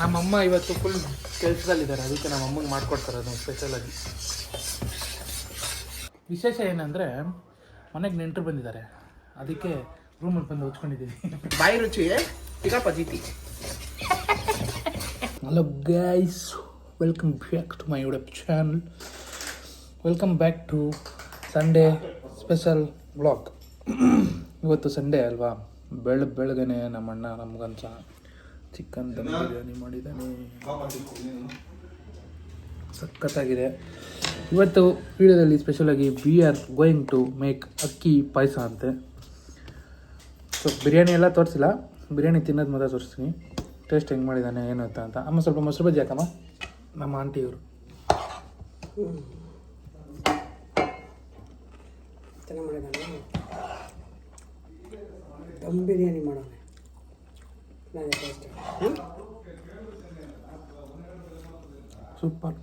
ನಮ್ಮಮ್ಮ ಇವತ್ತು ಫುಲ್ ಕೆಲಸದಲ್ಲಿದ್ದಾರೆ. ಅದಕ್ಕೆ ನಮ್ಮ ಅಮ್ಮಂಗೆ ಮಾಡ್ಕೊಡ್ತಾರೆ ಅದನ್ನು ಸ್ಪೆಷಲಾಗಿ ವಿಶೇಷ ಏನಂದರೆ, ಮನೆಗೆ ನೆಂಟರು ಬಂದಿದ್ದಾರೆ. ಅದಕ್ಕೆ ರೂಮಲ್ಲಿ ಬಂದು ಹೊಚ್ಕೊಂಡಿದ್ದೀನಿ ಬಾಯಿ ರುಚಿ ಚಿಕಪ್ಪ ಜೀತಿ hello guys welcome back to my YouTube channel welcome back to Sunday special blog ಇವತ್ತು ಸಂಡೇ ಅಲ್ವಾ? ಬೆಳ ಬೆಳಗ್ಗೆನೆ ನಮ್ಮಣ್ಣ ನಮಗಂತ ಚಿಕನ್ ದಮ್ ಬಿರಿಯಾನಿ ಮಾಡಿದ್ದಾನೆ. ಸಖತ್ತಾಗಿದೆ. ಇವತ್ತು ವಿಡಿಯೋದಲ್ಲಿ ಸ್ಪೆಷಲಾಗಿ we are going to make ಅಕ್ಕಿ ಪಾಯಸ ಅಂತೆ. ಸೊ ಬಿರಿಯಾನಿ ಎಲ್ಲ ತೋರಿಸಿಲ್ಲ. ಬಿರಿಯಾನಿ ತಿನ್ನೋದು ಮೊದಲು ತೋರಿಸ್ತೀನಿ. ಟೇಸ್ಟ್ ಹೆಂಗೆ ಮಾಡಿದ್ದಾನೆ ಏನು ಅಂತ ಅಂತ. ಅಮ್ಮ ಸ್ವಲ್ಪ ಮೊಸರು ಬಜ್ಜಿ ಹಾಕಮ್ಮ. ನಮ್ಮ ಆಂಟಿಯವರು ಚೆನ್ನಾಗಿ ಮಾಡಿದ್ದಾನೆ. ದಮ್ ಬಿರಿಯಾನಿ ಮಾಡೋಣ. ಸೂಪರ್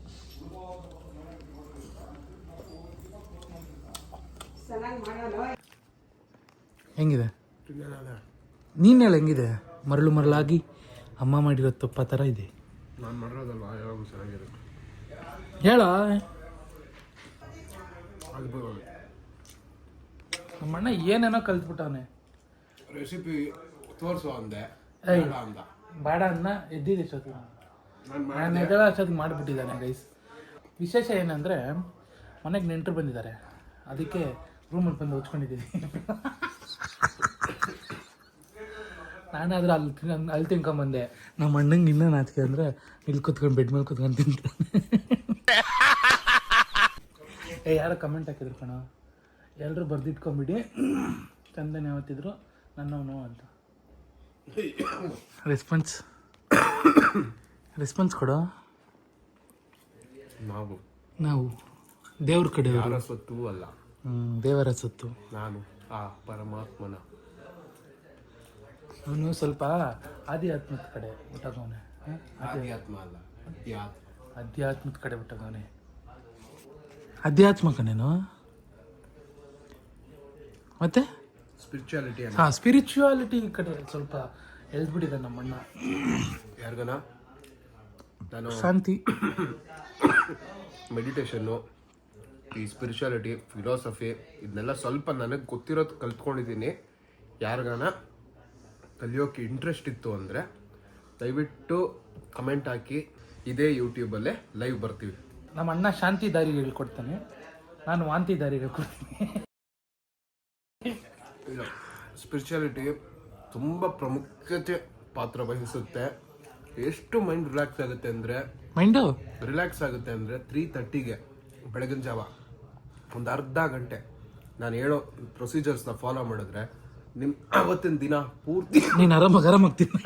ಹೆಂಗಿದೆ? ನೀನ್ ಹೇಳ ಹೆಂಗಿದೆ? ಮರಳು ಮರಳಾಗಿ ಅಮ್ಮ ಮಾಡಿರೋ ತುಪ್ಪ ಥರ ಇದೆ. ನಾನು ಮಾಡಿರೋದಲ್ವಾ ಯಾವಾಗೂ ಚೆನ್ನಾಗಿರುತ್ತೆ. ಹೇಳ? ನಮ್ಮಣ್ಣ ನಮ್ಮ ಅಣ್ಣ ಏನೇನೋ ಕಲ್ತ್ಬಿಟ್ಟವನೆ. ರೆಸಿಪಿ ತೋರಿಸು ಅಂದೆ. ಬೇಡ ಅನ್ನ ಎದ್ದಿದೆ ಸತ್ತು ನಾನು ಎದ್ದಳ ಅಷ್ಟೊತ್ತಿಗೆ ಮಾಡಿಬಿಟ್ಟಿದ್ದಾನೆ ಗೈಸ್ ವಿಶೇಷ ಏನಂದರೆ ಮನೆಗೆ ನೆಂಟರು ಬಂದಿದ್ದಾರೆ. ಅದಕ್ಕೆ ರೂಮಲ್ಲಿ ಬಂದು ಹೊಚ್ಕೊಂಡಿದ್ದೀನಿ ನಾನಾದ್ರೂ ಅಲ್ಲಿ ತಿನ್ ಅಲ್ಲಿ ತಿನ್ಕೊಂಬಂದೆ. ನಮ್ಮ ಅಣ್ಣಂಗೆ ಇನ್ನೇನು ನಾಚಿಕೆ ಅಂದರೆ ಇಲ್ಲಿ ಕೂತ್ಕೊಂಡು ಬೆಡ್ ಮೇಲೆ ಕೂತ್ಕೊಂಡು ತಿಂತಾನೆ. ಏ ಯಾರೋ ಕಮೆಂಟ್ ಹಾಕಿದ್ರು ಕಣ. ಎಲ್ಲರೂ ಬರ್ದಿಟ್ಕೊಂಬಿಡಿ. ಚಂದನ ಯಾವತ್ತಿದ್ರು ನನ್ನವನು ಅಂತ. ರೆಸ್ಪಾನ್ಸ್ ರೆಸ್ಪಾನ್ಸ್ ಕೊಡೋ. ನಾವು. ನಾವು. ದೇವ್ರ ಕಡೆ ಯಾರ ಸೊತ್ತು ಅಲ್ಲ. ದೇವರ ಸೊತ್ತು. ನಾನು ಆ ಪರಮಾತ್ಮನ. ಅವನು ಸ್ವಲ್ಪ ಆಧ್ಯಾತ್ಮದ ಕಡೆ ಬಿಟ್ಟಗವನೆ ಆಧ್ಯಾತ್ಮ. ಅಲ್ಲ ಆಧ್ಯಾತ್ಮಿಕ ಅಧ್ಯಾತ್ಮದ ಕಡೆ ಬಿಟ್ಟಗವನೆ ಅಧ್ಯಾತ್ಮ ಕಣೇನು ಮತ್ತೆ? ಸ್ಪಿರಿಚುಯಾಲಿಟಿ ಹಾಂ ಸ್ಪಿರಿಚುಯಾಲಿಟಿ ಕಡೆ ಸ್ವಲ್ಪ ಎಳ್ದ್ಬಿಟ್ಟಿದೆ ನಮ್ಮಣ್ಣ. ಯಾರಿಗನ? ನಾನು ಶಾಂತಿ. ಮೆಡಿಟೇಷನ್ನು ಈ ಸ್ಪಿರಿಚುಯಾಲಿಟಿ ಫಿಲಾಸಫಿ ಇದನ್ನೆಲ್ಲ ಸ್ವಲ್ಪ ನನಗೆ ಗೊತ್ತಿರೋದು ಕಲ್ತ್ಕೊಂಡಿದ್ದೀನಿ. ಯಾರಿಗಾನ? ಕಲಿಯೋಕೆ ಇಂಟ್ರೆಸ್ಟ್ ಇತ್ತು ಅಂದರೆ ದಯವಿಟ್ಟು ಕಮೆಂಟ್ ಹಾಕಿ ಇದೇ ಯೂಟ್ಯೂಬಲ್ಲೇ ಲೈವ್ ಬರ್ತೀವಿ. ನಮ್ಮ ಅಣ್ಣ ಶಾಂತಿ ದಾರಿಗೆ ಹೇಳ್ಕೊಡ್ತಾನೆ. ನಾನು ವಾಂತಿ ದಾರಿಗೆ ಇಲ್ಲ ಸ್ಪಿರಿಚುಯಾಲಿಟಿ ತುಂಬ ಪ್ರಾಮುಖ್ಯತೆ ಪಾತ್ರ ವಹಿಸುತ್ತೆ. ಎಷ್ಟು ಮೈಂಡ್ ರಿಲ್ಯಾಕ್ಸ್ ಆಗುತ್ತೆ ಅಂದರೆ ಮೈಂಡ್ ರಿಲ್ಯಾಕ್ಸ್ ಆಗುತ್ತೆ ಅಂದರೆ ತ್ರೀ ತರ್ಟಿಗೆ ಬೆಳಗಿನ ಜಾವ ಒಂದು ಅರ್ಧ ಗಂಟೆ ನಾನು ಹೇಳೋ ಪ್ರೊಸೀಜರ್ಸ್ನ ಫಾಲೋ ಮಾಡಿದ್ರೆ ನಿಮ್ಮ ಅವತ್ತಿನ ದಿನ ಪೂರ್ತಿ ನೀನು ಆರಾಮಾಗಿ ಆರಾಮಾಗ್ತೀನಿ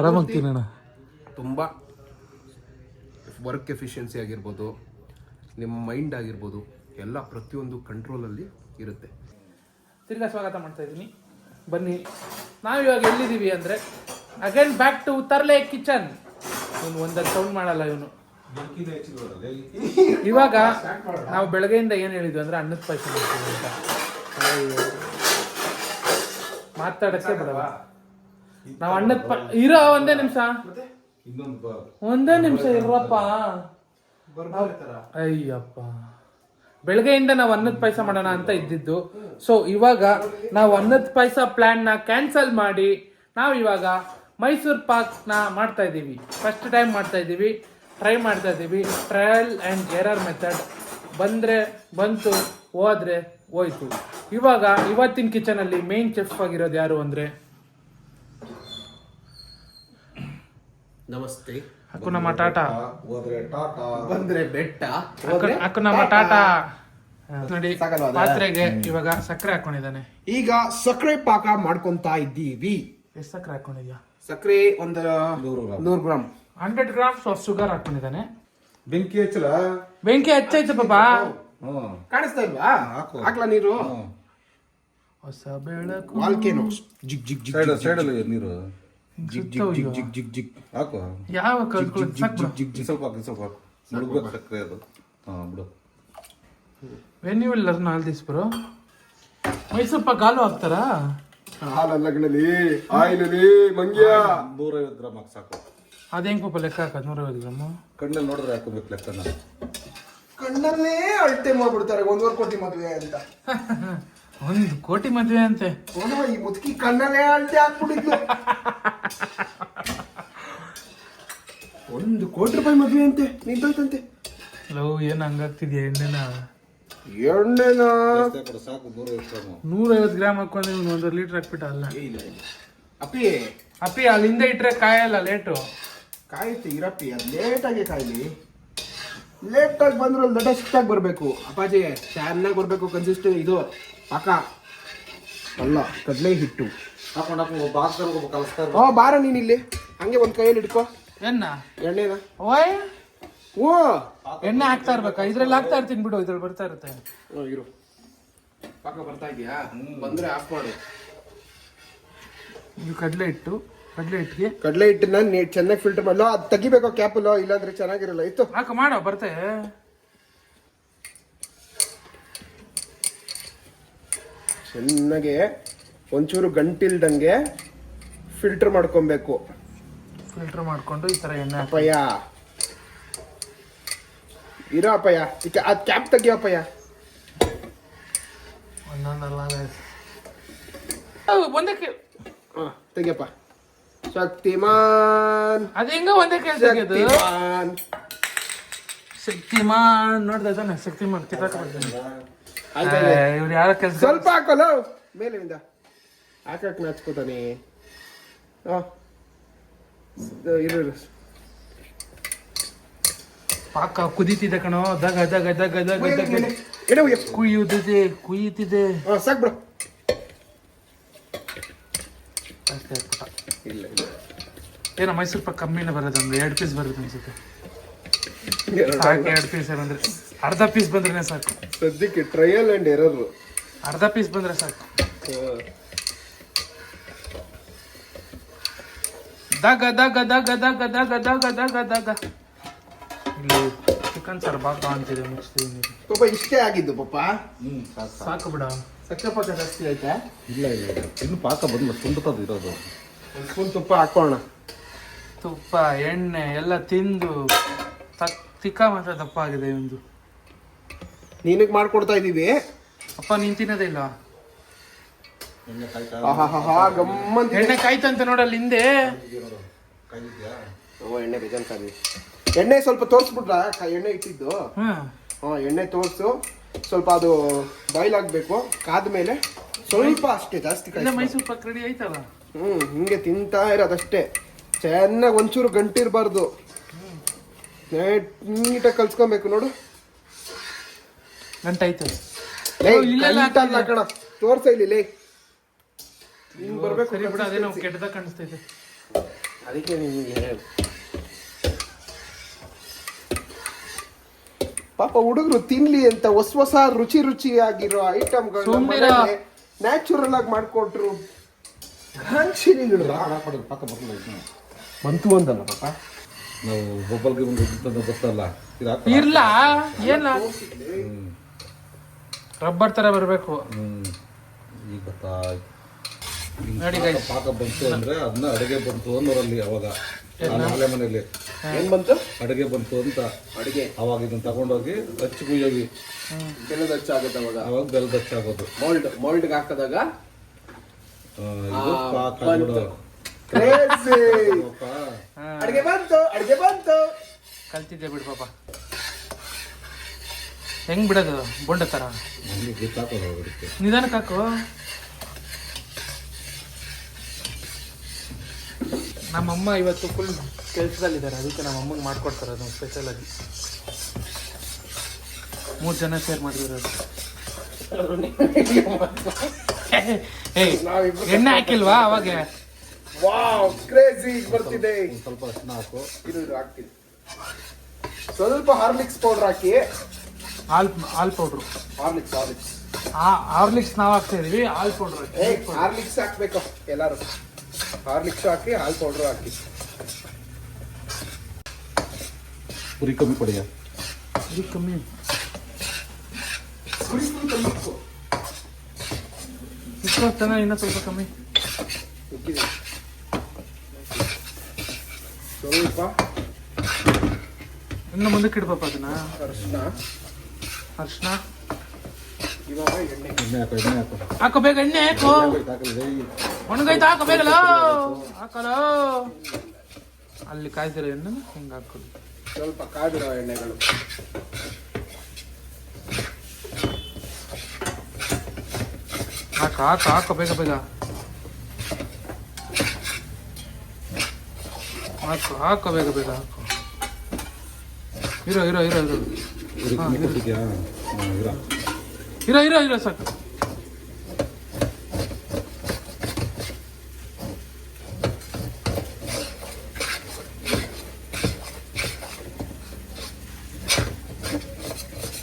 ಆರಾಮಾಗ್ತೀನಿ ಅಣ್ಣ ತುಂಬ ವರ್ಕ್ ಎಫಿಷಿಯನ್ಸಿ ಆಗಿರ್ಬೋದು ನಿಮ್ಮ ಮೈಂಡ್ ಆಗಿರ್ಬೋದು ಎಲ್ಲ ಪ್ರತಿಯೊಂದು ಕಂಟ್ರೋಲಲ್ಲಿ ಇರುತ್ತೆ. ತಿರ್ಗಾ ಸ್ವಾಗತ ಮಾಡ್ತಾ ಇದ್ದೀನಿ. ಬನ್ನಿ. ನಾವು ಇವಾಗ ಎಲ್ಲಿದ್ದೀವಿ ಅಂದರೆ again back to Tarle kitchen ಇವನು ಒಂದಷ್ಟು ಸೌಂಡ್ ಮಾಡಲ್ಲ ಇವನು. ಇವಾಗ ನಾವು ಬೆಳಗ್ಗೆಯಿಂದ ಏನು ಹೇಳಿದ್ವಿ ಅಂದ್ರೆ ಅನ್ನದ ಪಾಯಸ ಮಾಡ್ತೀವಿ ಅಂತ. ಮಾತಾಡಕ್ಕೆ ಬಿಡವ ನಾವು ಅನ್ನದ ಪ ಇರೋ ಒಂದೇ ನಿಮಿಷ. ಒಂದೇ ನಿಮಿಷ ಇರಪ್ಪ. ಅಯ್ಯಪ್ಪ. ಬೆಳಗ್ಗೆಯಿಂದ ನಾವು ಅನ್ನದ ಪಾಯಸ ಮಾಡೋಣ ಅಂತ ಇದ್ದಿದ್ದು. ಸೊ ಇವಾಗ ನಾವು ಅನ್ನದ ಪಾಯಸ ಪ್ಲ್ಯಾನ್ನ ಕ್ಯಾನ್ಸಲ್ ಮಾಡಿ ನಾವು ಇವಾಗ ಮೈಸೂರು ಪಾಕ್ನ ಮಾಡ್ತಾ ಇದ್ದೀವಿ. ಫಸ್ಟ್ ಟೈಮ್ ಮಾಡ್ತಾ ಇದ್ದೀವಿ. ಟ್ರೈ ಮಾಡ್ತಾ ಇದ್ದೀವಿ. ಟ್ರಯಲ್ ಆ್ಯಂಡ್ ಎರರ್ ಮೆಥಡ್ ಬಂದರೆ ಬಂತು ಹೋದ್ರೆ ಹೋಯ್ತು. ಇವಾಗ ಇವತ್ತಿನ ಕಿಚನಲ್ಲಿ ಮೇನ್ ಚೆಫ್ ಆಗಿರೋದು ಯಾರು ಅಂದರೆ? ನಮಸ್ತೆ. ಅಕ್ಕು ನಮ್ಮ ಟಾಟಾ. ಹೋದ್ರೆ ಟಾಟಾ. ಬಂದ್ರೆ ಬೆಟ್ಟ. ಅಕ್ಕು ಅಕ್ಕು ನಮ್ಮ ಟಾಟಾ. ನೋಡಿ ಪಾತ್ರೆಗೆ ಇವಾಗ ಸಕ್ಕರೆ ಹಾಕೊಂಡಿದ್ದಾನೆ. ಈಗ ಸಕ್ಕರೆ ಪಾಕ ಮಾಡ್ಕೊಂತ ಇದ್ದೀವಿ. ಎಷ್ಟು ಸಕ್ಕರೆ ಹಾಕೊಂಡಿದ್ಯಾ? ಸಕ್ಕರೆ ಒಂದು ನೂರು ಗ್ರಾಮ್. ನೂರು gram. Hundred grams of sugar ಹಾಕೊಂಡಿದ್ದಾನೆ. ಬೆಂಕಿ ಹಚ್ಚಲ? ಬೆಂಕಿ ಹಚ್ಚೈತೆ ಪಾಪಾ. ಕಾಣಿಸ್ತಾ ಇಲ್ವಾ? ಹಾಕು. ಹಾಕ್ಲಾ ನೀರು? ಹೊಸ ಬೆಳಕು. ವಾಲ್ಕೇನೋ. ಜಿಗ್ ಜಿಗ್ ಜಿಗ್ ಸೈಡ್ ಸೈಡ್ ಅಲ್ಲಿ ನೀರು. ಜಿಗ್ ಜಿಗ್ ಜಿಗ್ ಜಿಗ್ ಜಿಗ್ ಜಿಗ್. ಹಾಕು. ಯಾವ ಜಿಗ್. ಸ್ವಲ್ಪ ಹಾಕು ಸ್ವಲ್ಪ ಹಾಕು. ಮುಳುಗ್ಬೇಕು ಸಕ್ಕರೆ ಅದು. ಹಾ ಬಿಡು. When you will learn all this bro Mysuru pak ಹಾಲು ಹಾಕ್ತಾರಾ? ಹಾಲಲ್ಲ ಗಣಲಿ ಆಯಿಲಲ್ಲಿ ಮಂಗ್ಯ. ನೂರೈವತ್ತು ಗ್ರಾಮ್ ಹಾಕಿ ಸಾಕು. ಅದು ಹೆಂಗ್ ಪಾಪ ಲೆಕ್ಕ ಹಾಕೋದು? ನೂರೈವತ್ತು ಗ್ರಾಮು? ಕಣ್ಣಲ್ಲಿ ನೋಡಿದ್ರೆ ಹಾಕೋಬೇಕು ಲೆಕ್ಕನ. ಕಣ್ಣಲ್ಲೇ ಅಳತೆ ಮಾಡ್ಬಿಡ್ತಾರೆ ಒಂದೂವರೆ ಕೋಟಿ ಮದುವೆ ಅಂತ. ಒಂದು ಕೋಟಿ ಮದುವೆ ಅಂತೆ. ಓನೋ, ಈ ಮುದುಕಿ ಕಣ್ಣಲ್ಲೇ ಅಳತೆ ಹಾಕ್ಬಿಟ್ಟಿದ್ಲು ಒಂದು ಕೋಟಿ ರೂಪಾಯಿ ಮದುವೆ ಅಂತೆ ನಿಂತೋಯ್ತಂತೆ ಲವ್ ಏನು ಹಂಗಾಗ್ತಿದ್ಯಾ ಎಣ್ಣೆನ ಎಣ್ಣೆನ? ಸಾಕು ನೂರ ಗ್ರಾಮು. ನೂರೈವತ್ತು ಗ್ರಾಮ್ ಹಾಕೊಂಡು ಇವ್ನು ಒಂದು ಲೀಟ್ರ್ ಹಾಕ್ಬಿಟ್ಟ ಅಲ್ಲ. ಅಪ್ಪಿ. ಅಪ್ಪಿ ಅಲ್ಲಿಂದ ಇಟ್ರೆ ಕಾಯಲ್ಲ ಲೇಟು. ಕಾಯುತ್ತೆ ಇರಪ್ಪಿ. ಅದು ಲೇಟಾಗಿ ಕಾಯ್ಲಿ. ಲೇಟಾಗಿ ಬಂದ್ರೆ ಅಲ್ಲಿ ದೊಡ್ಡ ಶಿಫ್ಟಾಗಿ ಬರಬೇಕು. ಅಪ್ಪಾಜಿ ಚೆನ್ನಾಗಿ ಬರಬೇಕು ಕನ್ಸಿಸ್ಟ್ ಇದು ಪಾಕ. ಅಲ್ಲ ಕಡಲೆ ಹಿಟ್ಟು. ಹಾಕೊಂಡು ಹಾಕೊಂಡು ಬಾಕ್ಸಲ್ಲಿ ಒಬ್ಬ ಓ ಬಾರ ನೀನ್ ಇಲ್ಲಿ. ಹಂಗೆ ಒಂದು ಕೈಯಲ್ಲಿ ಇಟ್ಕೋ. ಎಣ್ಣೆನಾ ಎಣ್ಣೆನ? ಓಯ್. ಓ ಎಣ್ಣೆ ಹಾಕ್ತಾ ಇರ್ಬೇಕಾ. ಇದ್ರಲ್ಲಿ ಹಾಕ್ತಾ ಇರ್ತೀನಿ ಬಿಡು ಇದ್ರಲ್ಲಿ ಬರ್ತಾ ಇರುತ್ತೆ. ಓ, ಇರು. ಪಾಕ ಬರ್ತಾ ಇದೆಯಾ? ಬಂದ್ರೆ ಆಫ್ ಮಾಡು. ಇದು ಕಡಲೆ ಹಿಟ್ಟು ಕಡಲೆ ಹಿಟ್ಟಿಗೆ. ಕಡಲೆ ಹಿಟ್ಟನ್ನ ನೀ ಚೆನ್ನಾಗಿ ಫಿಲ್ಟರ್ ಮಾಡಲು ಅದು ತೆಗಿಬೇಕು ಕ್ಯಾಪಲ್ಲೋ ಇಲ್ಲಾಂದ್ರೆ ಚೆನ್ನಾಗಿರಲ್ಲ. ಇತ್ತು. ಹಾಕ ಮಾಡೋ ಬರ್ತೆ. ಚೆನ್ನಾಗೆ ಒಂಚೂರು ಗಂಟಿಲ್ದಂಗೆ ಫಿಲ್ಟರ್ ಮಾಡ್ಕೊಬೇಕು. ಫಿಲ್ಟರ್ ಮಾಡ್ಕೊಂಡು ಈ ತರ ಎಣ್ಣೆ ಅಪ್ಪಯ್ಯ. ಇರೋ ಅಪ್ಪಯ್ಯ. ಈಗ ಅದು ಕ್ಯಾಪ್ ತೆಗಿಯೋ ಅಪ್ಪಯ್ಯ. ಒಂದೊಂದಲ್ಲ ಒಂದಕ್ಕೆ. ಹಾಂ ತೆಗಿಯಪ್ಪ. ಶಕ್ತಿಮಾನ್. ಅದು ಹೆಂಗ ಒಂದೇ ಕೆಲಸ ಶಕ್ತಿಮಾನ್. ಶಕ್ತಿಮಾನ್ ನೋಡ್ದೆ ತಾನೆ? ಶಕ್ತಿಮಾನ್ ಕಿತ್ತಾಕ. ಇವ್ರು ಯಾರ ಕೆಲಸ? ಸ್ವಲ್ಪ ಹಾಕೋಲ್ಲ ಮೇಲಿಂದ ಹಾಕಕ್ ನಾಚ್ಕೋತಾನೆ. ಹಾಂ ಇರು. ಪಾಕ ಕುದೀತಿದೆ ಕಣೋ ದಗ ದಗ ದಗ ದಗ ದಗ. ಕುಯ್ಯುತ್ತಿದೆ ಕುಯ್ಯುತ್ತಿದೆ ಸಾಕು ಬಿಡು ಅಷ್ಟೇ ಆಯ್ತು. ಇಲ್ಲ ಇಲ್ಲ ಏನೋ ಮೈಸೂರು ಪಾಕ್ ಕಮ್ಮಿನೇ ಬರೋದು ಒಂದು ಎರಡು ಪೀಸ್ ಬರುತ್ತೆ ಅನ್ಸುತ್ತೆ ಎರಡು ಸಾಕು ಎರಡು ಪೀಸ್ ಏನಂದ್ರೆ ಅರ್ಧ ಪೀಸ್ ಬಂದ್ರೆ ಸಾಕು ಸದ್ಯಕ್ಕೆ ಟ್ರಯಲ್ ಅಂಡ್ ಎರರ್ ಅರ್ಧ ಪೀಸ್ ಬಂದ್ರೆ ಸಾಕು ದಗ ದಗ ದಗ ದಗ ದಗ ದಗ ದಗ ದಗ ಇಲ್ಲಿ ಚಿಕನ್ ಸಾರು ಬಾಕ ಅಂತಿದೆ ಮುಚ್ತೀನಿ ಪಾಪ ಇಷ್ಟೇ ಆಗಿದ್ದು ಪಾಪ. ಹ್ಮ್ ಸಾಕು ಸಾಕು. ಬಿಡ. ಸಕ್ಕರೆ ಪಾಕ ಜಾಸ್ತಿ ಆಯ್ತಾ? ಇಲ್ಲ ಇಲ್ಲ ಇಲ್ಲ. ಇನ್ನು ಪಾಕ ಬಂದು ತುಂಡುತ್ತದು ಇರೋದು. ಒಂದು ಸ್ಪೂನ್ ತುಪ್ಪ ಹಾಕೋಣ. ತುಪ್ಪ ಎಣ್ಣೆ ಎಲ್ಲ ತಿಂದು ತಕ್ ತಿಕ್ಕ ಮಾತ್ರ ದಪ್ಪ ಆಗಿದೆ ಒಂದು. ನಿನಗೆ ಮಾಡ್ಕೊಡ್ತಾ ಇದೀವಿ ಅಪ್ಪ ನೀನ್ ತಿನ್ನೋದೇ ಇಲ್ಲ? ಎಣ್ಣೆ ಕಾಯ್ತಾ ಆಹಾಹಾಹಾ, ಗಮ್ಮಂತ. ಎಣ್ಣೆ ಕಾಯ್ತಂತೆ ನೋಡಲ್ಲಿ ಹಿಂದೆ. ಓ ಎಣ್ಣೆ ಬೇಜಾನ್ ಎಣ್ಣೆ ಸ್ವಲ್ಪ ತೋರಿಸ್ಬಿಟ್ರ? ಎಣ್ಣೆ ಇಟ್ಟಿದ್ದು. ಹಾಂ. ಎಣ್ಣೆ ತೋರಿಸು. ಸ್ವಲ್ಪ ಅದು ಬಾಯ್ಲ್ ಆಗಬೇಕು. ಕಾದ್ಮೇಲೆ ಸ್ವಲ್ಪ ಅಷ್ಟೇ ಜಾಸ್ತಿ ಮೈಸೂರು ಪಾಕ್ ರೆಡಿ ಆಯ್ತಲ್ಲ? ಹ್ಞೂ ಹಿಂಗೆ ತಿಂತಾ ಇರೋದಷ್ಟೇ ಚೆನ್ನಾಗಿ ಒಂಚೂರು ಗಂಟಿರಬಾರ್ದು. ನೀಟಾಗಿ ಕಲ್ಸ್ಕೊಬೇಕು ನೋಡು. ಗಂಟಾಯ್ತು ಇಲ್ಲ ಕಣ. ತೋರ್ಸ ಇಲ್ಲಿ ಹಿಂಗ್ ಬರ್ಬೇಕು ಅದೇನೋ. ಕೆಟ್ಟದಾಗ ಕಾಣಿಸ್ತೈತೆ ಅದಕ್ಕೆ ಪಾಪ ಹುಡುಗರು ತಿನ್ಲಿ ಅಂತ ಹೊಸ ಹೊಸ ರುಚಿ ರುಚಿಯಾಗಿರೋ ಐಟಮ್ಗಳು. ನ್ಯಾಚುರಲ್ ಆಗಿ ಮಾಡ್ಕೊಟ್ರು. ಹಂಚಿನಿಗಳು ಹಾಕೋದು ಪಾಕ ಬರಲ್ಲ ಬಂತು ಅಂದಲ್ಲ ಪಾಪ. ನಾವು ಬೊಬ್ಬಲ್ಗೆ ಒಂದು ಗೊತ್ತಲ್ಲ. ಇರ್ಲಾ? ಏನ ರಬ್ಬರ್ ತರ ಬರಬೇಕು. ಈಗ ಗೊತ್ತಾಯ್ತು ನೋಡಿ ಪಾಕ- ಬಂತು ಅಂದ್ರೆ ಅದನ್ನ ಅಡುಗೆ ಬಂತು ಅನ್ನೋರಲ್ಲಿ ಅವಾಗ. ನಾಳೆ ಮನೆಯಲ್ಲಿ. ಏನ್ ಬಂತು? ಅಡುಗೆ ಬಂತು ಅಂತ. ಅಡುಗೆ. ಅವಾಗ ಇದನ್ನ ತಗೊಂಡೋಗಿ ಹಚ್ಚಿ ಕುಯ್ಯೋಗಿ ಬೆಲ್ಲದ ಹಚ್ಚಾಗುತ್ತೆ ಅವಾಗ? ಅವಾಗ ಹಚ್ಚ ಆಗೋದು. ಮೋಲ್ಡ್ ಮೋಲ್ಡ್ಗೆ ಹಾಕಿದಾಗ? ಅಡುಗೆ ಇದು ಪಾಕ. ಪಾಪ, ಬಂತು ಅಡುಗೆ ಬಂತು. ಕಲ್ತಿದ್ದೆ ಬಿಡು ಪಾಪ. ಹೆಂಗ್ ಬಿಡೋದು? ಬೊಂಡ ತರ. ನಮ್ಗೆ ಅದಕ್ಕೆ ನಿಧಾನಕ್ಕೆ ಹಾಕು. ನಮ್ಮಮ್ಮ ಇವತ್ತು ಫುಲ್ ಕೆಲಸದಲ್ಲಿದ್ದಾರೆ ಅದಕ್ಕೆ ನಮ್ಮ ಅಮ್ಮಗೆ ಮಾಡ್ಕೊಡ್ತಾರೆ ಅದನ್ನು ಸ್ಪೆಷಲ್ ಆಗಿ. ಮೂರು ಜನ ಸೇರ್ ಮಾಡಿದ್ರು ಏಯ್ ಎಣ್ಣೆ ಹಾಕಿಲ್ವಾ ಅವಾಗ? ವಾವ್ ಕ್ರೇಜಿ ಬರ್ತಿದೆ. ಸ್ವಲ್ಪ ಅರ್ಶಿನ ಹಾಕು. ಇದು ಇದು ಹಾಕ್ತೀನಿ. ಸ್ವಲ್ಪ ಹಾರ್ಲಿಕ್ಸ್ ಪೌಡರ್ ಹಾಕಿ. ಹಾಲ್ ಹಾಲ್ ಪೌಡ್ರು ಹಾರ್ಲಿಕ್ಸ್ ಹಾರ್ಲಿಕ್ಸ್ ಹಾರ್ಲಿಕ್ಸ್ ನಾವು ಹಾಕ್ತಾ ಇದೀವಿ ಹಾಲ್ ಪೌಡ್ರ್ ಏ ಹಾರ್ಲಿಕ್ಸ್ ಹಾಕ್ಬೇಕು ಎಲ್ಲಾರು. ಹಾರ್ಲಿಕ್ಸ್ ಹಾಕಿ ಹಾಲ್ ಪೌಡರ್ ಹಾಕಿ. ಪುರಿ ಕಮ್ಮಿ ಕೊಡಿಯ? ಇದು ಕಮ್ಮಿ. ಇಷ್ಟೊತ್ತನ ಇನ್ನೂ ಸ್ವಲ್ಪ ಕಮ್ಮಿ. ಸ್ವಲ್ಪ. ಇನ್ನು ಮುಂದಕ್ಕೆ ಇಡ್ಬೇಕ ಅದನ್ನ. ಅರಿಶಿನ ಅರ್ಶಿನ ಇವಾಗ ಎಣ್ಣೆ. ಎಣ್ಣೆ ಹಾಕೋ ಎಣ್ಣೆ ಹಾಕೋ. ಹಾಕೋ ಬೇಗ ಎಣ್ಣೆ ಹಾಕೋ. ಒಣಗೈತ ಹಾಕೋ ಬೇಗಲ. ಹಾಕಲೋ. ಅಲ್ಲಿ ಕಾಯ್ದಿರ ಎಣ್ಣೆ ಹಿಂಗೆ ಹಾಕೋದು. ಸ್ವಲ್ಪ ಕಾದಿರೋ ಎಣ್ಣೆಗಳು. ಹಾಕ ಹಾಕ ಹಾಕೋ ಬೇಗ ಬೇಗ. ಹಾಕು ಹಾಕೋ ಬೇಗ ಬೇಗ ಹಾಕು. ಇರೋ ಇರೋ ಇರೋ ಇರೋ. ಇರೋ ಇರೋ ಇರೋ ಸಾಕು.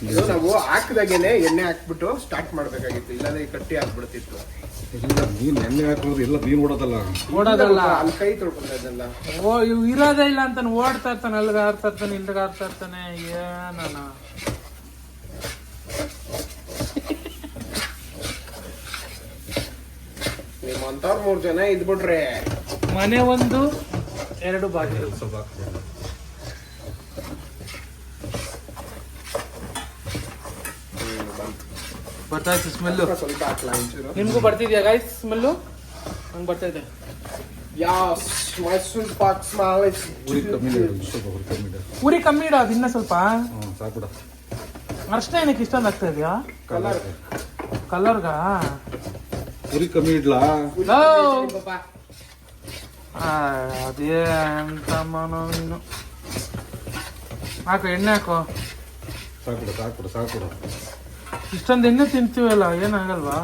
ಇದು ನಾವು ಹಾಕಿದಾಗೇನೆ ಎಣ್ಣೆ ಹಾಕ್ಬಿಟ್ಟು ಸ್ಟಾರ್ಟ್ ಮಾಡಬೇಕಾಗಿತ್ತು. ಇಲ್ಲಾಂದ್ರೆ ಈ ಕಟ್ಟಿ ಆಗ್ಬಿಡ್ತಿತ್ತು. ಇಲ್ಲ ನೀನ್ ಎಣ್ಣೆ ಹಾಕೋದು ಎಲ್ಲ ನೀನು ಓಡೋದಲ್ಲ. ಓಡೋದಲ್ಲ. ಅಲ್ಲಿ ಕೈ ತೊಳ್ಕೊಂಡ ಇದೆಲ್ಲ ಓ ಇವ್ ಇರೋದೇ ಇಲ್ಲ ಅಂತಾನೆ ಓಡ್ತಾ ಇರ್ತಾನೆ ಅಲ್ಲಿಗೆ ಆಡ್ತಾ ಇರ್ತಾನೆ ಇಲ್ಲಿಗೆ ಆಡ್ತಾ ಇರ್ತಾನೆ ಏನಣ್ಣ. ನಿಮ್ಮಂತವ್ರು ಮೂರು ಜನ ಇದ್ಬಿಟ್ರೆ. ಮನೆ ಒಂದು ಎರಡು ಬಾಗಿಲು. ಸ್ವಲ್ಪ. ಬರ್ತಾ ಇತ್ತು ಸ್ಮೆಲ್ಲು. ಸ್ವಲ್ಪ ಹಾಕ್ಲಾ ಒಂಚೂರು ನಿಮ್ಗೂ ಬರ್ತಿದ್ಯಾ ಗಾಯ್ಸ್ ಸ್ಮೆಲ್ಲು? ಹಂಗೆ ಬರ್ತಾ ಇದೆ ಯಾಸ್ ಮೈಸೂರು ಪಾಕ್ ಸ್ಮಾಲ್ ಉರಿ ಕಮ್ಮಿ ಇಡು ಸ್ವಲ್ಪ ಉರಿ ಕಮ್ಮಿ ಇಡು. ಉರಿ ಕಮ್ಮಿ ಇಡೋ ಇನ್ನ ಸ್ವಲ್ಪ. ಹ್ಞೂ ಸಾಕು ಬಿಡ ಅಷ್ಟೇ ಏನಕ್ಕೆ ಇಷ್ಟ ಆಗ್ತಾ ಇದೆಯಾ? ಕಲರ್ ಕಲರ್ಗ ಉರಿ ಕಮ್ಮಿ ಇಡ್ಲಾ? ಅದೇ ಅಂತ ಮನೋ ನೀನು. ಹಾಕು ಎಣ್ಣೆ ಹಾಕು. ಸಾಕು ಬಿಡು ಸಾಕು ಬಿಡು ಸಾಕು ಬಿಡು ಇಷ್ಟೊಂದು ಎಣ್ಣೆ ತಿಂತೀವಲ್ಲ ಏನಾಗಲ್ವಾ?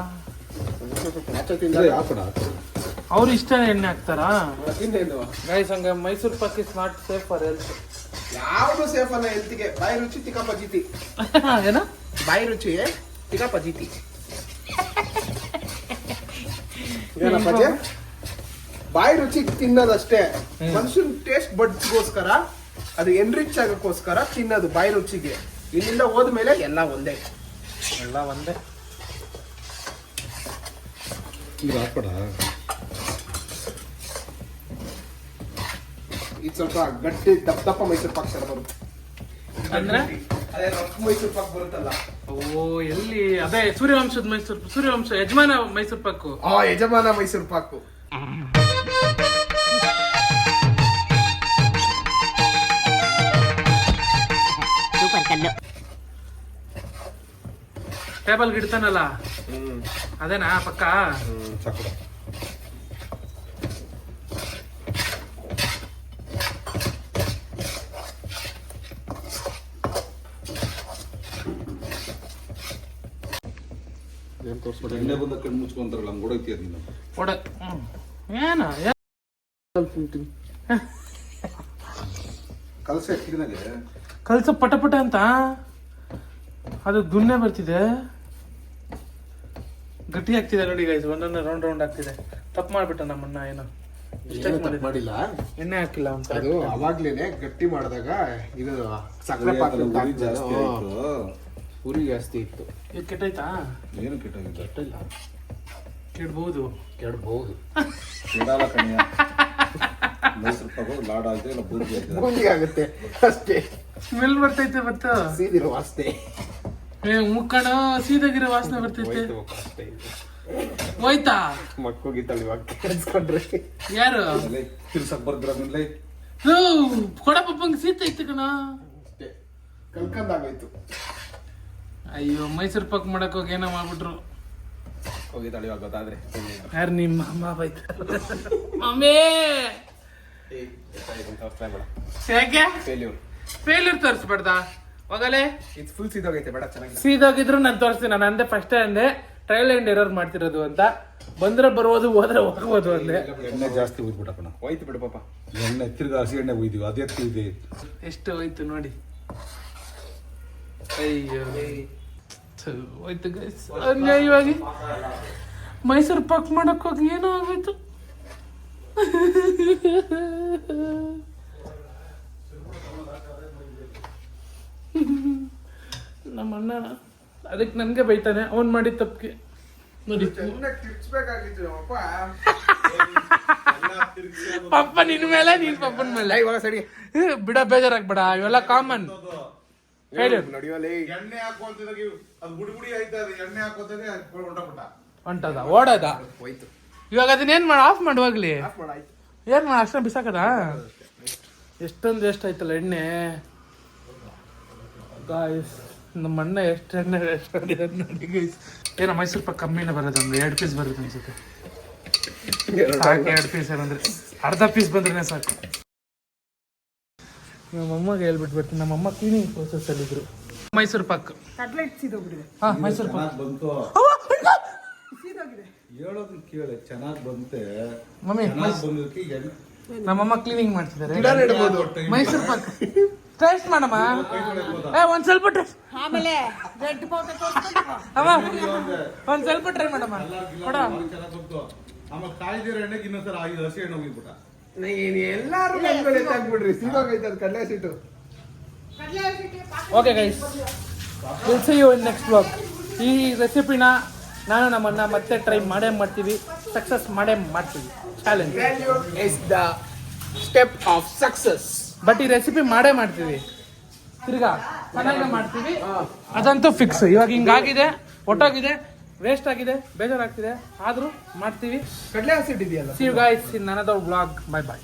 ಅವ್ರ ಇಷ್ಟ ಎಣ್ಣೆ ಹಾಕ್ತಾರಾ? ಗೈಸ್ ಹಂಗ Mysuru pak is not safe for health ಯಾವುದು ಸೇಫ್ ಅಲ್ಲ ಹೆಲ್ತಿಗೆ ಬಾಯಿ ರುಚಿ ತಿಕ್ಕಪ್ಪ ಜೀತಿ ಏನ? ಬಾಯಿ ರುಚಿ ತಿಕ್ಕಪ್ಪ ಜೀತಿ? ಬಾಯಿ ರುಚಿ ತಿನ್ನೋದಷ್ಟೇ. ಮನುಷ್ಯನ್ ಟೇಸ್ಟ್ ಬಡ್ಸ್ಗೋಸ್ಕರ ಅದು ಎನ್ರಿಚ್ ಆಗಕ್ಕೋಸ್ಕರ ತಿನ್ನೋದು ಬಾಯಿ ರುಚಿಗೆ. ಇಲ್ಲಿಂದ ಹೋದ್ಮೇಲೆ ಎಲ್ಲ ಒಂದೇ. ಎಲ್ಲ ಒಂದೇ. ಈಗ ಹಾಕ್ಬೇಡ. ಇದು ಸ್ವಲ್ಪ ಗಟ್ಟಿ ದಪ್ಪ ದಪ್ಪ ಮೈಸೂರು ಪಾಕ್ ಸರ್ ಬರುತ್ತೆ. ಅಂದ್ರೆ? ಅದೇ ರಫ್ ಮೈಸೂರು ಪಾಕ್ ಬರುತ್ತಲ್ಲ. ಓ ಎಲ್ಲಿ? ಅದೇ ಸೂರ್ಯವಂಶದ ಮೈಸೂರು ಸೂರ್ಯವಂಶ ಯಜಮಾನ ಮೈಸೂರು ಪಾಕು. ಆ ಯಜಮಾನ ಮೈಸೂರು ಪಾಕು. ಟೇಬಲ್ ಇಡ್ತಾನಲ್ಲ? ಹ್ಮ್. ಅದೇನಾ ಪಕ್ಕ? ಬಂದ ಕಣ್ಣು ಮುಚ್ಕೊಂತಾರಲ್ಲ ಹಂಗೆ ಓಡೈತಿಯ ನೀನು ಒಡ ಹ್ಮ್. ಏನ? ಏನ್? ಕಲಸ ಎತ್ತಿನಾಗೆ ಕಲ್ಸ ಪಟ ಪಟ ಅಂತ? ಅದು ದುನ್ನೆ ಬರ್ತಿದೆ. ಗಟ್ಟಿ ಆಗ್ತಿದೆ ನೋಡಿ ಗೈಸ್ ಒಂದೊಂದು ರೌಂಡ್ ರೌಂಡ್ ಆಗ್ತಿದೆ. ತಪ್ಪು ಮಾಡ್ಬಿಟ್ಟ ನಮ್ಮಣ್ಣ ಏನೋ. ಏನು ಮಾಡಿದ ಮಾಡಿಲ್ಲ? ಎಣ್ಣೆ ಹಾಕಿಲ್ಲ ಅಂತ ಅದು ಅವಾಗ್ಲೇನೆ ಗಟ್ಟಿ ಮಾಡಿದಾಗ ಇದು ಸಕ್ಕರೆ ಪಾತ್ರೆ ಜಾಸ್ತಿ. ಉರಿ ಜಾಸ್ತಿ ಇತ್ತು. ಇದು ಕೆಟ್ಟೈತಾ ಏನು ಕೆಟ್ಟ ಕೆಟ್ಟಿಲ್ಲ ಕೆಡ್ಬಹುದು ಕೆಡಬಹುದು ಕೆಡಲ್ಲ ಕಣಿಯ. ಮೈಸೂರು ಪಾಕ ಲಾಡ ಆಗಿದೆ ಇಲ್ಲ ಬೂಂದಿ ಆಗುತ್ತೆ ಬೂಂದಿ ಆಗುತ್ತೆ. ಅಷ್ಟೇ. ಸ್ಮೆಲ್ ಬರ್ತೈತೆ ಮತ್ತೆ. ಸೀದಿರುವ ವಾಸ್ತೆ ಏ ಮುಕ್ಕಣ ಸೀದಗಿರ ವಾಸನೆ ಬರ್ತೈತೆ. ಹೋಯ್ತು ಮಕ್ಕೋಗಿತ್ತಲ್ಲ ಇವಾಗ ಕೆಡ್ಸ್ಕೊಂಡ್ರೆ. ಯಾರು? ತಿರ್ಸಕ್ ಬರ್ದ್ರ ಮೇಲೆ ಲೋ, ಕೊಡ ಪಪ್ಪಂಗ್ ಸೀತೆ ಇತ್ತು ಕಣ. ಕಲ್ಕಂದಾಗೋಯ್ತು ಅಯ್ಯೋ ಮೈಸೂರು ಪಾಕ್ ಮಾಡಕ್ ಹೋಗಿ ಏನೋ ಮಾಡ್ಬಿಟ್ರು. ಹೋಗಿದ್ದಾಳೆ ಇವಾಗ ಗೊತ್ತಾದ್ರೆ. ಯಾರು ನಿಮ್ಮ ಅಮ್ಮ ಬೈತ ಮಮ್ಮಿ ಯಾಕೆ ಫೇಲ್ಯೂರ್ ಫೇಲ್ಯೂರ್ ತೋರಿಸ್ಬೇಡ್ದ? ಹೋಗಲೇ? ಇದು ಫುಲ್ ಸೀದೋಗೈತೆ ಬೇಡ ಸೀದೋಗಿದ್ರು ನಾನು ತೋರಿಸ್ತೀನಿ ನಾನು ಅಂದೆ ಫಸ್ಟ್ ಅಂದೆ ಟ್ರಯಲ್ ಅಂಡ್ ಎರರ್ ಮಾಡ್ತಿರೋದು ಅಂತ. ಬಂದ್ರೆ ಬರ್ಬೋದು ಹೋದ್ರೆ ಹೋಗ್ಬೋದು ಅಂದೆ. ಎಣ್ಣೆ ಜಾಸ್ತಿ ಉಯ್ದ್ಬಿಟ್ಟ ಕಣ. ಹೋಯ್ತು ಬಿಡು ಪಾಪ. ಎಣ್ಣೆ ತಿರ್ಗಿ ಹಸಿ ಎಣ್ಣೆ ಉಯ್ದೀವಿ ಅದೇ ತಿಂದಿ ಎಷ್ಟು ಹೋಯ್ತು ನೋಡಿ. ಅಯ್ಯೋ. ಹೋಯ್ತು ಗೈಸ್ ಅನ್ಯಾಯವಾಗಿ. ಮೈಸೂರು ಪಾಕ್ ಮಾಡಕ್ ಹೋಗಿ ಏನೋ ಆಗೋಯ್ತು. ನಮ್ಮ ಅಣ್ಣ ಅದಕ್ಕೆ ನನಗೆ ಬೈತಾನೆ ಅವ್ನು ಮಾಡಿದ ತಪ್ಪಿಗೆ. ನೋಡಿ. ಅಪ್ಪ ಪಪ್ಪ ನಿನ್ ಮೇಲೆ ನೀನ್ ಪಪ್ಪನ ಮೇಲೆ. ಇವಾಗ ಸರಿ. ಏ, ಬಿಡ ಬೇಜಾರಾಗ್ಬೇಡ ಇವೆಲ್ಲ ಕಾಮನ್ ಹೇಳಿ. ಎಣ್ಣೆ ಹಾಕುವಂತಿದಾಗ ಅದು ಗುಡಿ ಗುಡಿ ಆಯ್ತಾ ಅದು? ಎಣ್ಣೆ ಹಾಕೋತಾಗೆ ಹೊಂಟಬಿಟ್ಟ ಹೊಂಟದ ಓಡದ. ಹೋಯ್ತು. ಇವಾಗ ಅದನ್ನ ಏನ್ ಮಾಡಿ ಆಫ್ ಮಾಡುವಾಗ್ಲಿ? ಏನ್ ಮಾಡಿ ಅಷ್ಟ ಬಿಸಾಕದ? ಎಷ್ಟೊಂದು ವೇಸ್ಟ್ ಆಯ್ತಲ್ಲ ಎಣ್ಣೆ. ಗಾಯ್ಸ್ ನಮ್ಮ ಅಣ್ಣ ಎಷ್ಟು ಎಣ್ಣೆ ವೇಸ್ಟ್ ನೋಡಿ ಗೈಸ್ ಏನೋ ಮೈಸೂರು ಪಾಕ್ ಕಮ್ಮಿನೇ ಬರೋದು ಒಂದು ಎರಡು ಪೀಸ್ ಬರುತ್ತೆ ಅನ್ಸುತ್ತೆ. ಸಾಕು ಎರಡು ಪೀಸ್ ಏನಂದ್ರೆ ಅರ್ಧ ಪೀಸ್ ಬಂದ್ರೆ ಸಾಕು. ನಮ್ಮ ಅಮ್ಮಗೆ ಹೇಳ್ಬಿಟ್ಟು ಬರ್ತೀನಿ. ನಮ್ಮ ಅಮ್ಮ ಕ್ಲೀನಿಂಗ್ ಪ್ರೋಸೆಸ್ ಅಲ್ಲಿ ಇದ್ರು. ಮೈಸೂರು ಪಾಕ್. ಹಾ ಮೈಸೂರು ಪಾಕ್. ಬಂತು. ಹೇಳೋದು ಕೇಳಿ ಚೆನ್ನಾಗಿ ಬಂತೆ. ಮಮ್ಮಿ ಬಂದಕ್ಕೆ ನಮ್ಮಮ್ಮ ಕ್ಲೀನಿಂಗ್ ಮಾಡ್ತಿದ್ದಾರೆ. ಮೈಸೂರು ಪಾಕ್. ಟೇಸ್ಟ್ ಮಾಡಮ್ಮ. ಏ ಒಂದ್ ಸ್ವಲ್ಪ ಟ್ರೈ ಆಮೇಲೆ ರೆಡ್ ಪೌಡರ್ ಅಮ್ಮ ಒಂದ್ ಸ್ವಲ್ಪ ಟ್ರೈ ಮಾಡಮ್ಮ. ಕೊಡ. ಚೆನ್ನಾಗ್ ಬಂತು ಆಮೇಲೆ ಕಾಯ್ದಿರೋ ಎಣ್ಣೆಗೆ ಇನ್ನೊಂದ್ಸಲ ಐದು ಹಸಿ ಎಣ್ಣೆ ಹೋಗಿಬಿಟ್ಟ ನೀನ್ ಎಲ್ಲಾರು ನನ್ ಮೇಲೆ ಎತ್ತಾಕ್ಬಿಡ್ರಿ. ಸೀದೋಗೈತೆ ಅದು ಕಡಲೆ seat okay guys will see you in next blog ಈ ರೆಸಿಪಿನ ನಾನು ನಮ್ಮನ್ನ ಮತ್ತೆ ಟ್ರೈ ಮಾಡೇ ಮಾಡ್ತೀವಿ. ಸಕ್ಸಸ್ ಮಾಡೇ ಮಾಡ್ತೀವಿ. Challenge is the step of success. But ಈ ರೆಸಿಪಿ ಮಾಡೇ ಮಾಡ್ತೀವಿ. ತಿರ್ಗಾ ಚೆನ್ನಾಗಿ ಮಾಡ್ತೀವಿ. ಅದಂತೂ ಫಿಕ್ಸ್ ಇವಾಗ ಹಿಂಗಾಗಿದೆ ಒಟ್ಟಾಗಿದೆ ವೇಸ್ಟ್ ಆಗಿದೆ ಬೇಜಾರಾಗ್ತಿದೆ. ಆದ್ರೂ ಮಾಡ್ತೀವಿ. ಕಡಲೆ ಹಸಿಟ್ಟಿದೆಯಲ್ಲ see you guys in blog bye bye